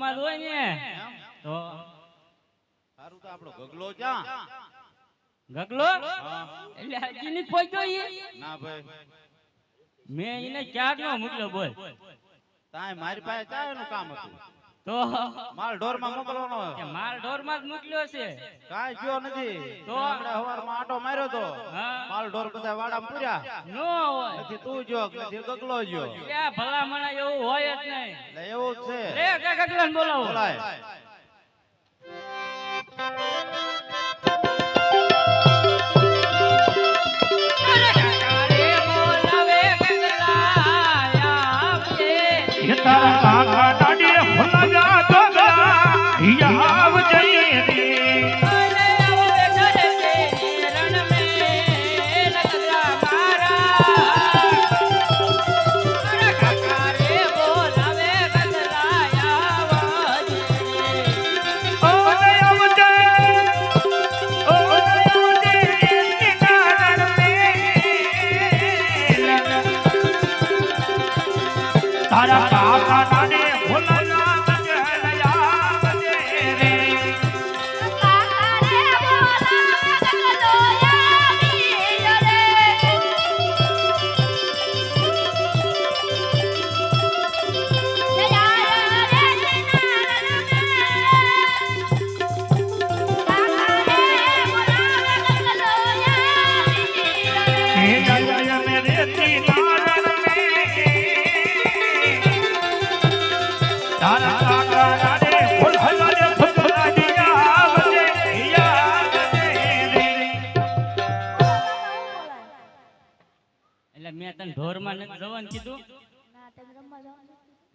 મજામાં જ હોય ને. તો સારું તો આપણો ગગલો ક્યાં? ગગલો? એટલે હજી ની પહોંચ્યો ઈ ના ભાઈ. મેં એને ક્યારનો મોકલ્યો બોલ. તાય મારી પાસે ચાયનું કામ હતું. તો માલ ઢોરમાં મોકલવાનો માલ ઢોરમાં જ મોકલ્યો છે. કાંઈ ગયો નથી. તો? આપણે હવારમાં આટો માર્યો તો હા. માલ ઢોર બધા વાડા પૂર્યા. નો હોય. નથી તું જો નથી ગગલો જો ક્યાં ભલામણા એવું હોય જ નહીં. એટલે એવું જ છે. રે કે ગગલાને બોલાવો. બોલાય.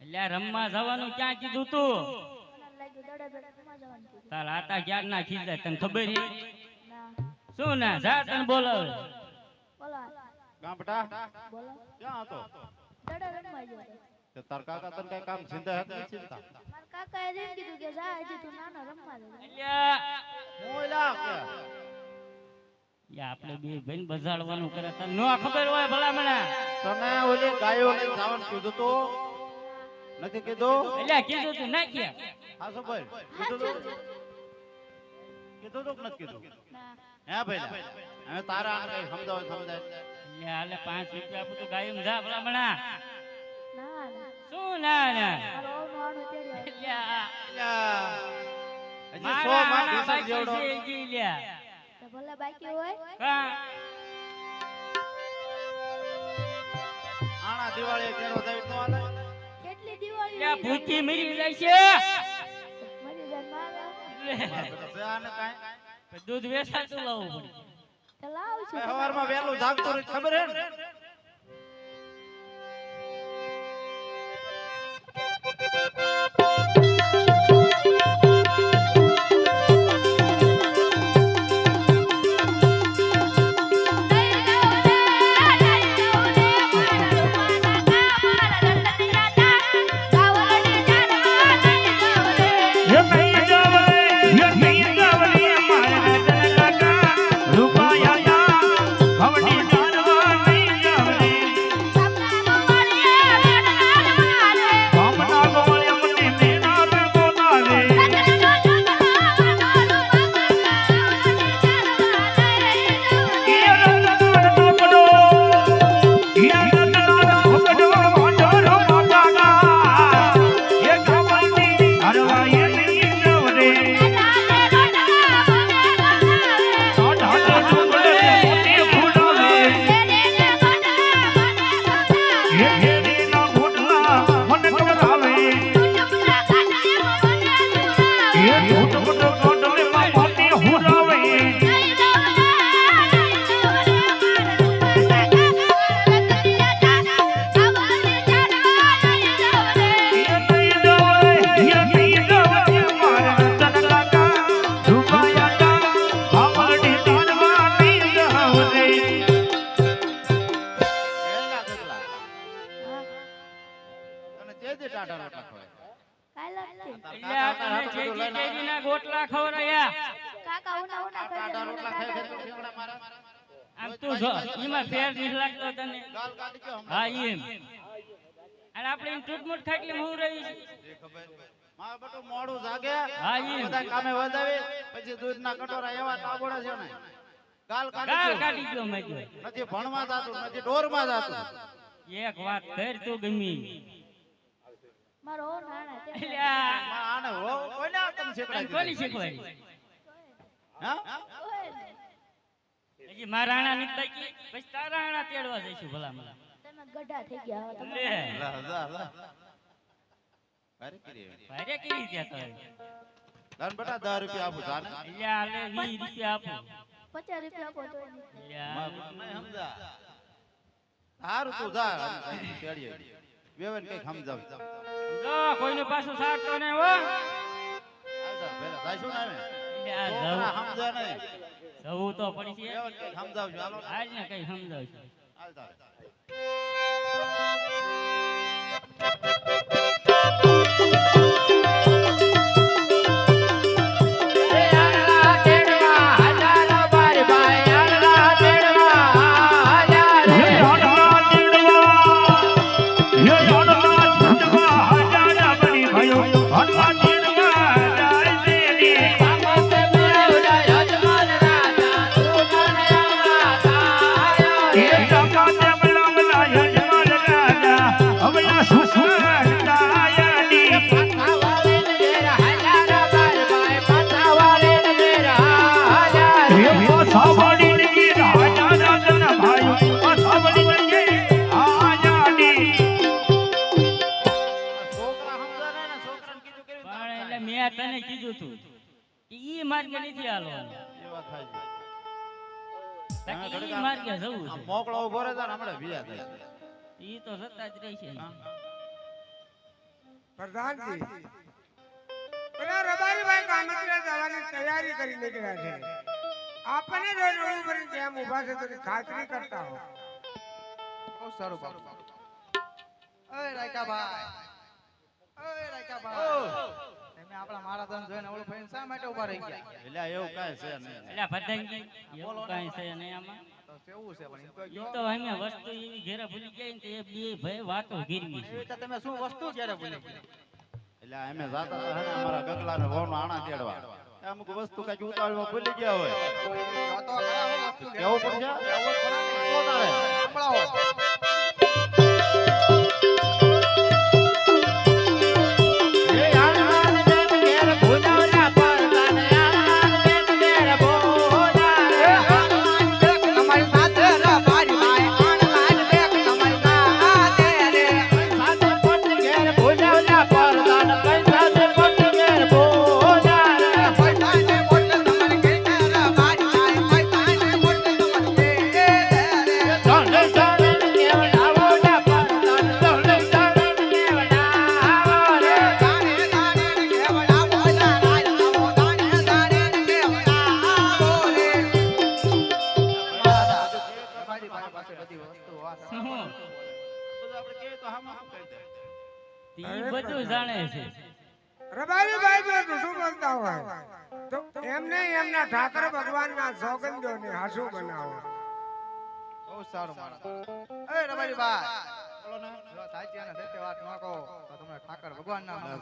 એટલે રમવા જવાનું ક્યાં કીધું તું? તાર આતા ક્યાં ના ખીજાય તને ખબર છે? શું ના જા તને બોલાવે. ગામડા ક્યાં હતો? તે તાર કાકા તને કઈ કામ ચિંતા હતી? નહીં ચિંતા અલ્યા, હું એલા કે? ઈ આપણે બે ભાઈ બજાડવાનું કરે તને ન ખબર હોય ભલા મને. તને ઓલી ગાયો લઈને જવાનું કીધું તો? નથી કીધું? એટલે કીધું તું ના કે હા સો ભાઈ કીધું તો? કીધું નથી કીધું? હે ભાઈ હવે તારા આને કઈ સમજાવે સમજાય. લે હાલે પાંચ રૂપિયા આપું તો ગાયમ જા ભલા ના શું ના ના? અલ્યા, અલ્યા, હજી સો મારા માં આના ઢીસણ બાકી જેવડો. છે તો ભલે બાકી હોય? હા. આણા દિવાળી કેરો થઈ તો આલે. અલ્યા, ભૂખી મરી જાય છે મરી જાય મારા આને કાઈ દૂધ વેચાતું લાવવું પડે. તો લાવ છું. સવારમાં વેલું જાગતું રહે ખબર હે બધું મોડું જાગે. હા, ઈ. બધા કામે વધાવી પછી દૂધના કટોરા એવા તાબોડા છે ને. ગાલ ગાળ કાઢી ગયો. મેં નથી ભણવા જાતું નથી ડોરમાં જાતું. એક વાત કર તું ગમી. મારો એટલે આને હો- કોઈને આ તમે શીખવાડી કોની દીધું? શીખવાડી. હા? હજી મારા રાણા નથી તાકી, પછી તારા રાણા તેડવા જઈશું ભલા મને તમે ગઢા થઈ ગયા લે. લા, લા, લા. ભારે કરી. ભારે કેવી ત્યાં તારે લાન બેટા દસ રૂપિયા આપું જાને. અલ્યા વીસ રૂપિયા આપો પચાસ રૂપિયા આપો માં સમજા. હારું તું જા અમે તેડીએ. વેવાઈને સમજાવ. જો કોઈનું પાછું સારતો નહીં હો આવજા, ભેલા જાશું ને અમે. એટલે આ છોકરા જવું સમજે નહીં. જવું તો પડી છે સમજાવજો, હાલો આજ ને કઈ સમજાવશું આવજા. માર્ગે જવું છે. મોકળો ઊભો રહે છે હમણાં વિયા થાય. ઈ તો સત્તા જ રહી છે પ્રધાનજી પેલા રબારીભાઈ કામતરા જવાની તૈયારી કરી નીકળ્યા છે. આપણને જો રોડ કરીને જેમ ઊભા છે તો ખાતરી કરતા હો. બહુ સારું બાપુ. ઓય રાયકાભાઈ ઓય રાયકાભાઈ તમે આપણા ધન જોઈને ઓળખ ભાઈને શા માટે ઊભા રહી ગયા? એટલે એવું કાઈ છે નહીં. એટલે ભદંગી એવું કાઈ છે નહીં આમાં? તો કેવું છે પણ ઈ તો અમે વસ્તુ એવી ઘેરે ભૂલી ગયા ને એ બે ભાઈ વાતો ગીરવી છે. તમે શું વસ્તુ ક્યારે ભૂલી ગયા? એટલે અમે જાતા હતા ને અમારા આણા તેડવા. અમુક વસ્તુ કાંઈક ઉતાવળમાં ભૂલી ગયા હોય.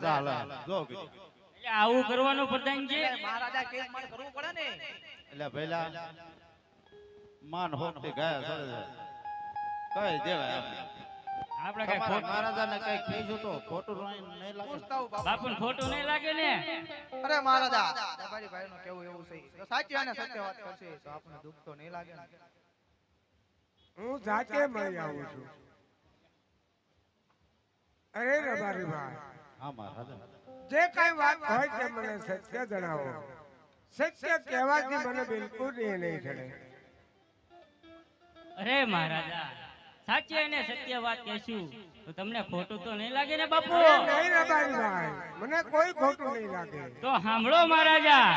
ભગવાનના લે, નામ જા, એટલે આવું કરવાનું પ્રધાનજી મહારાજા કેસ મારે કરવું પડે ને. એટલે ભઈલા માન હોતે ગયા સર કઈ દેવાય. આપણે કઈ ખોટ મહારાજાને કઈ કહીશું તો ખોટું નહીં લાગે? બાપુ. ખોટું નહીં લાગે ને. અરે મહારાજા રબારીભાઈ નું કેવું એવું છે? જો સાચી અને સત્ય વાત કરશે તો આપણે દુઃખ તો નહીં લાગે ને. હું જાતે મળી આવું છું. અરે રબારીભાઈ હા મહારાજા જે કઈ વાત હોય તે મને સત્ય જણાવો. સત્ય કહેવાથી મને બિલકુલ એ નહીં ચડે અરે મહારાજા સાચી અને સત્ય વાત કહેશું તો તમને ખોટું તો નહીં લાગે ને બાપુ? નહીં મને કોઈ ખોટું નહીં લાગે. તો સાંભળો મહારાજા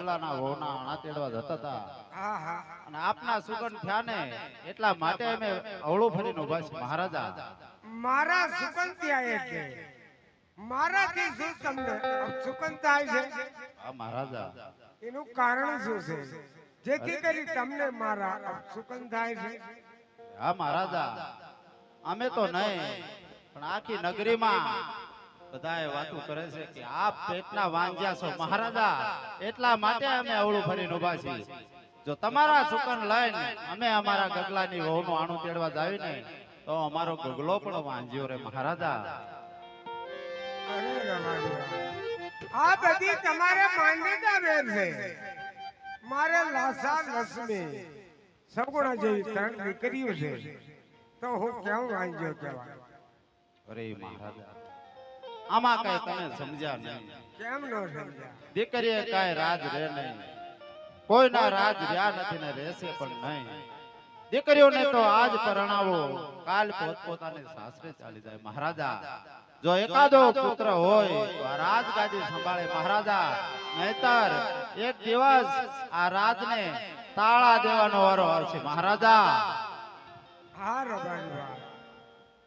અમારા હોના આણા તેડવા જતા હતા. અને આપના સુગંધ થયા ને એટલા માટે અમે અવળું ફરીને ઊભા છે મહારાજા. મારા સુકંતિયા એટલે મારાથી શું તમને? સુકંત થાય છે? હા મહારાજા. એનું કારણ શું છે? જેથી કરી તમને મારા સુકંત થાય છે. હા મહારાજા. અમે તો નહીં પણ આખી નગરીમાં બધાએ વાતો કરે છે કે આપ પેટના વાંજ્યા છો મહારાજા એટલા માટે અમે અવળું ફરીને ઊભા છીએ. જો તમારા સુકન લઈને અમે અમારા ગગલાની વહુનું આણું તેડવા જાવી ને તો અમારો ગગલો પણ વાંજ્યો રે મહારાજા. આ બધી તમારે માન્યતા વેર છે. મારે લાસા લક્ષ્મી સગુણા જેવી ત્રણ દીકરીઓ છે. તો હું કેમ વાંજ્યો કહેવાય? અરે મહારાજા આમાં કઈ તમે સમજ્યા નહીં. કેમ ન સમજ્યા? દીકરીએ કાંઈ રાજ રહે નહીં. કોઈના રાજ રહ્યા નથી ને રહેશે પણ નહીં. દીકરીઓને તો આજ પરણાવો. કાલ પોતપોતાને સાસરે ચાલી જાય. મહારાજા જો એકાદો પુત્ર હોય તો આ રાજગાદી સંભાળે. મહારાજા નહીતર એક દિવસ આ રાજને તાળા દેવાનો વારો આવશે. મહારાજા. હા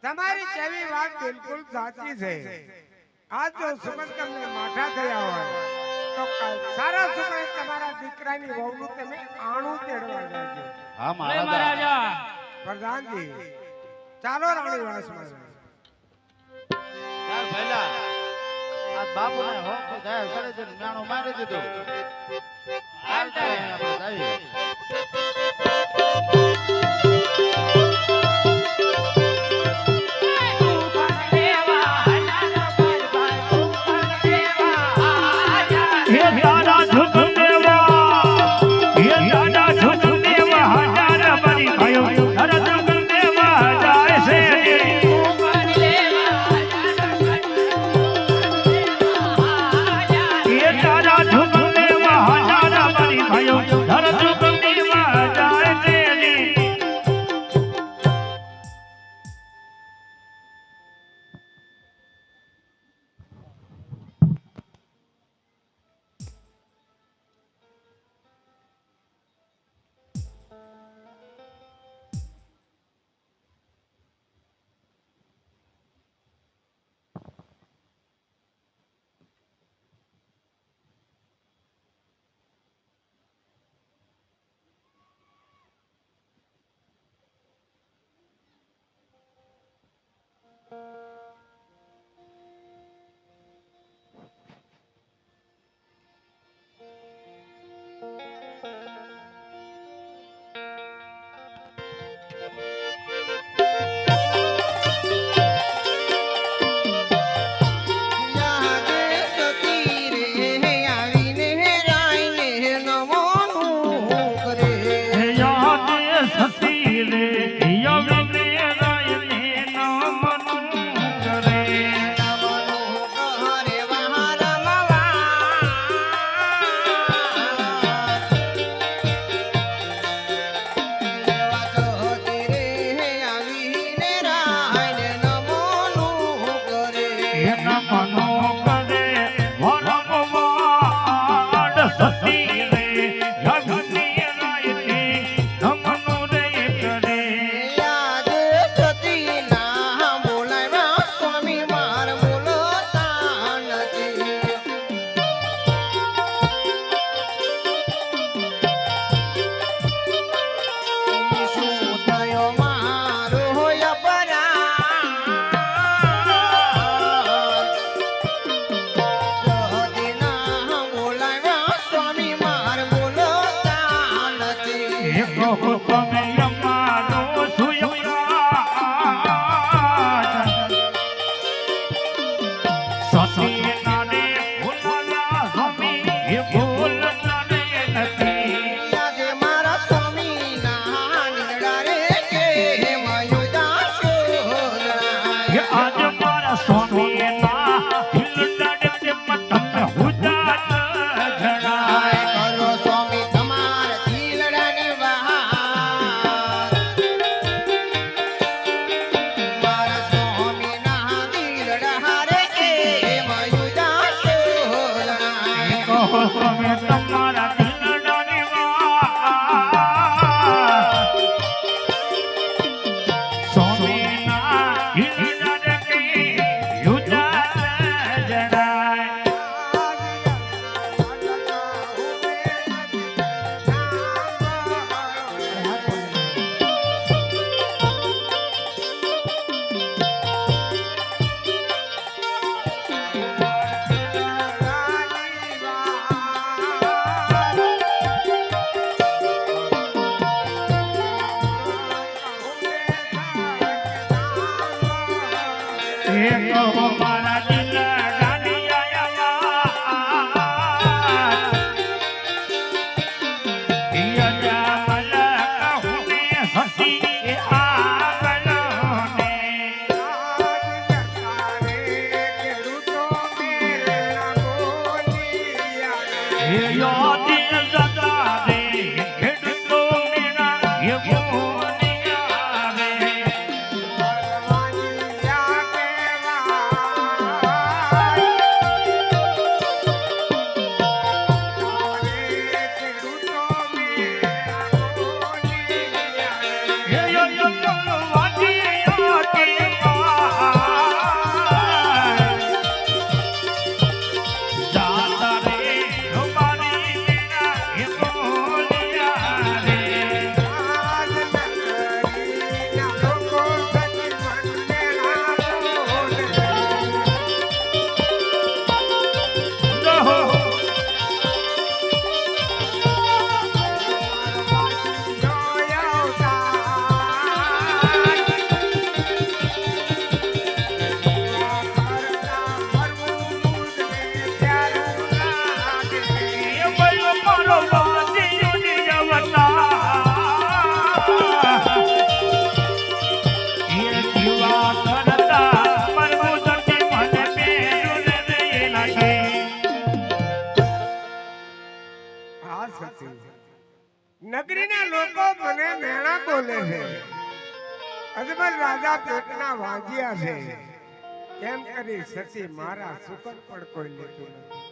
તમારી કેવી વાત બિલકુલ સાચી છે. આજ જો સુગંધ તમને માઠા થયા હોય તો કાલ સારા સુગંધ તમારા દીકરાની વહુનું તમે આણું તેડવા જાજો. હા મહારાજા. પ્રધાનજી ચાલો રાણી વાસમાં ચાલ ભલા આ બાપુને હોકો જાય સરે છે નાણો મારી દીધો. હાલ તારે. આપણે બોલિયા પરવાનિયા અજમલ રાજા પેટના વાગ્યા છે. એમ કરી સતી મારા સુકન પણ કોઈ લેતું નથી.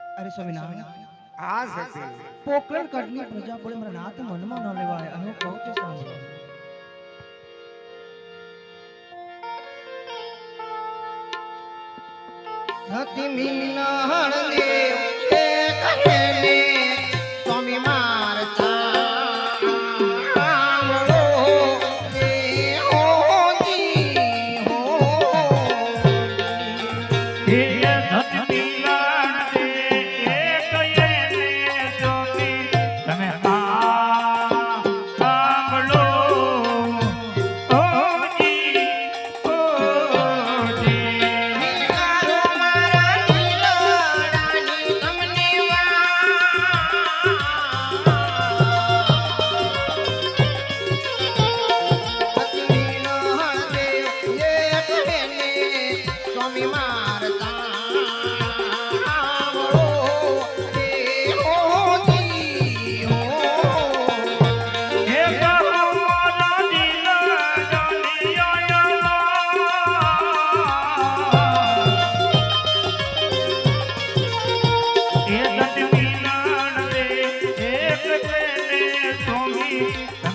અરે સ્વામિનારાયણ. આ સતી. પોકરણ કટની પ્રજા પડે મારા નાથ મનમાં ન લેવાય અને હું કહું તે સાંભળો સતી મીનહણ દેવ એ કહે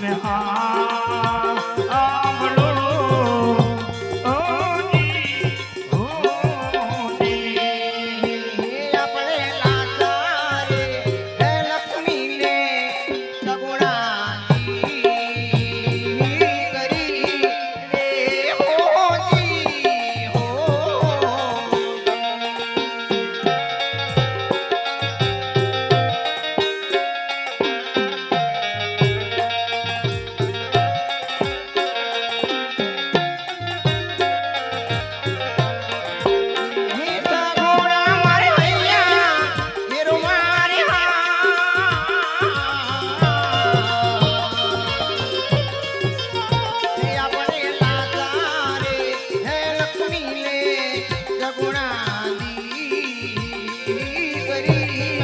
में आ हरी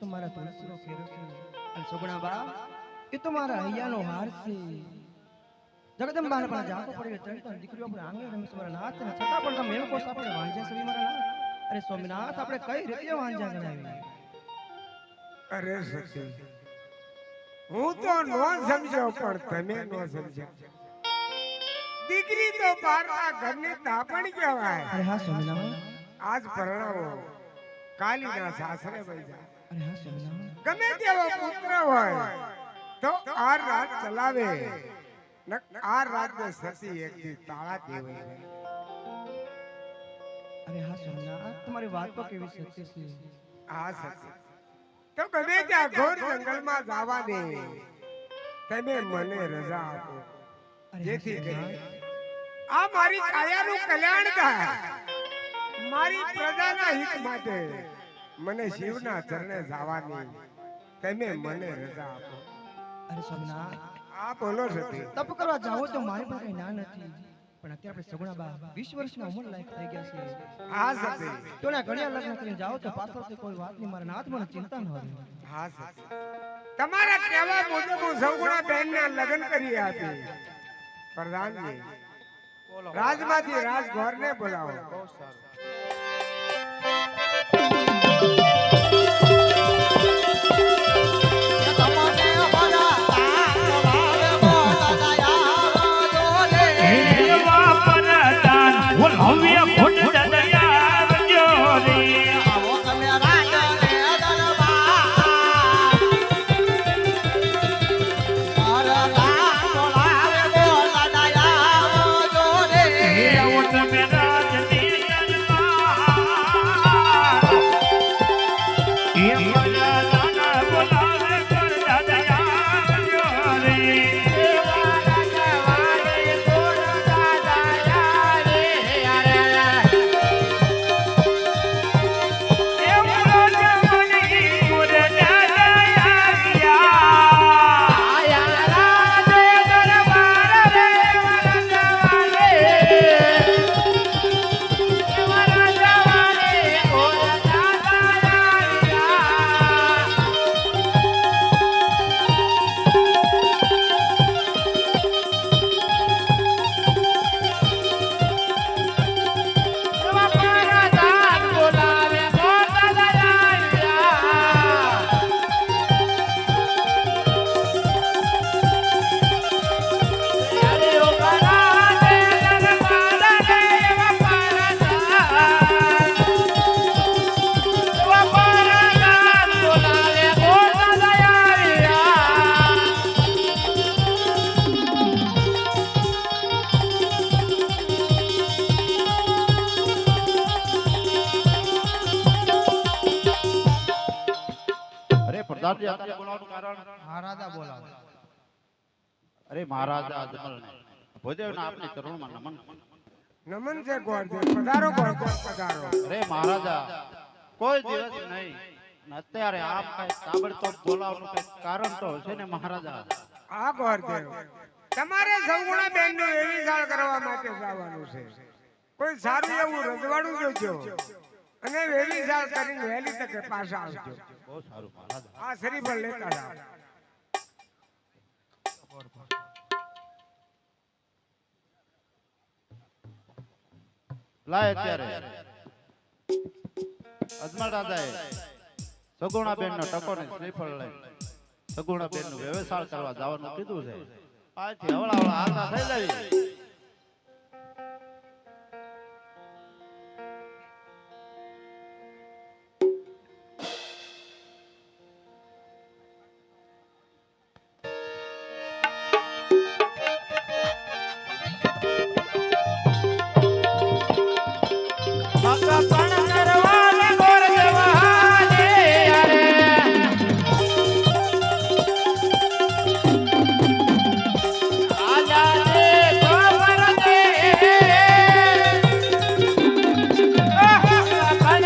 તો મારા તુલસીનો ફેરો છે. અને સોગણા બા એ તો મારા હૈયાનો હાર છે. જગદંબાને પણ જાતો પડે ત્રણ ત્રણ દીકરીઓ પણ આંગણે રમે છે મારા નાથ ને છતાં પણ તમે એમ કોસ આપણે વાંજ્યા છે મારા નાથ અરે સ્વામિનાથ આપણે કઈ રીતે વાંજ્યા ગણાવી અરે સતી હું તો નો સમજ્યો પણ તમે નો સમજ્યા દીકરી તો બારના ઘરની તાપણ કહેવાય. અરે હા સ્વામિનાથ આજ પરણાવો કાલીના સાસરે વઈ જાય ગમે તેવો પુત્ર હોય તો આ રાત ચલાવે. આ રાતને સતી એકથી તાળા દેવાય અરે હા સોના તમારી વાત તો કેવી સત્ય છે? આ સત્ય. તો ગમે ત્યાં ઘોર જંગલમાં જવા દે. તમે મને રજા આપો. જેથી કરી. આ મારી કાયાનું કલ્યાણ થાય. મારી પ્રજાના હિત માટે. મને શિવના ચરણે જવાની તમે મને રજા આપો. અરે સ્વામિનાથ આ બોલો સતી તપ કરવા જાઓ તો મારી પાસે ના નથી. પણ અત્યારે આપણે સગુણા બા 20 વર્ષના ઉંમર લાયક થઈ ગયા છે. હા સતી તો ના ઘડિયા લગ્ન કરીને જાઓ તો પાછળથી કોઈ વાતની મારા નાથ મને ચિંતા ન હોય. હા સતી તમારા કહેવા મુજબ હું બેન બહેનના લગ્ન કરી આપી? પ્રધાનજી રાજમાંથી રાજગોરને બોલાવો. બહુ સારું. અરે અત્યારે બોલાવવાનું કારણ? મહારાજા બોલાવો. અરે મહારાજા અજમલને ભોદેવના આપની ચરણોમાં નમન. નમન છે ગોરદેવ પધારો ગોરદેવ પધારો. અરે મહારાજા કોઈ દિવસ નહીં. અત્યારે આપ કઈ તાબડતોબ બોલાવવાનું કઈ કારણ તો હશે ને મહારાજા? આ ગોરદેવ તમારે સૌગુણા બેનનું એવી સાળ કરવા માટે જવાનું છે. કોઈ સારું એવું રજવાડું જોજો. અને વેલી સાળ કરીને વહેલી તકે પાછા આવજો. બહુ સારું મહારાજા આ શરીફ લેતા જાઓ. લાય અત્યારે. અજમલ દાદાએ સગુણા બેન નો ટકો ને શ્રીફળ લઈ સગુણા બેનનું વ્યવસાય કરવા જવાનું કીધું છે. આથી હવળા હવળા હાલતા થઈ જાય.